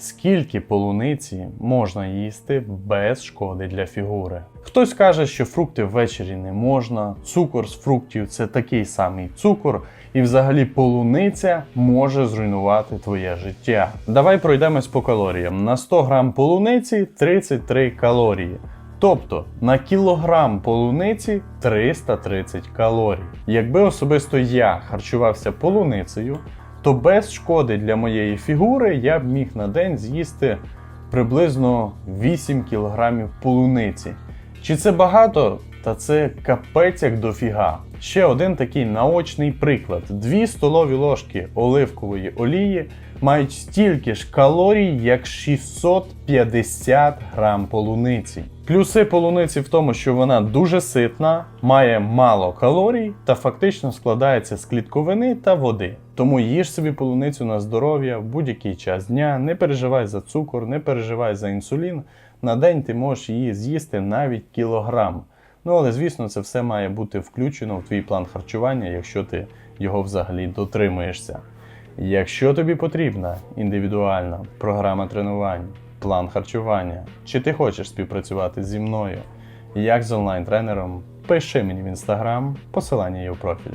Скільки полуниці можна їсти без шкоди для фігури? Хтось каже, що фрукти ввечері не можна, цукор з фруктів це такий самий цукор, і взагалі полуниця може зруйнувати твоє життя. Давай пройдемось по калоріям. На 100 грам полуниці 33 калорії. Тобто на кілограм полуниці 330 калорій. Якби особисто я харчувався полуницею, то без шкоди для моєї фігури я б міг на день з'їсти приблизно 8 кілограмів полуниці. Чи це багато? Та це капець як дофіга. Ще один такий наочний приклад: дві столові ложки оливкової олії мають стільки ж калорій, як 650 грам полуниці. Плюси полуниці в тому, що вона дуже ситна, має мало калорій та фактично складається з клітковини та води. Тому їж собі полуницю на здоров'я в будь-який час дня, не переживай за цукор, не переживай за інсулін. На день ти можеш її з'їсти навіть кілограм. Ну але звісно, це все має бути включено в твій план харчування, якщо ти його взагалі дотримуєшся. Якщо тобі потрібна індивідуальна програма тренувань, план харчування, чи ти хочеш співпрацювати зі мною, як з онлайн-тренером, пиши мені в інстаграм, посилання є у профілі.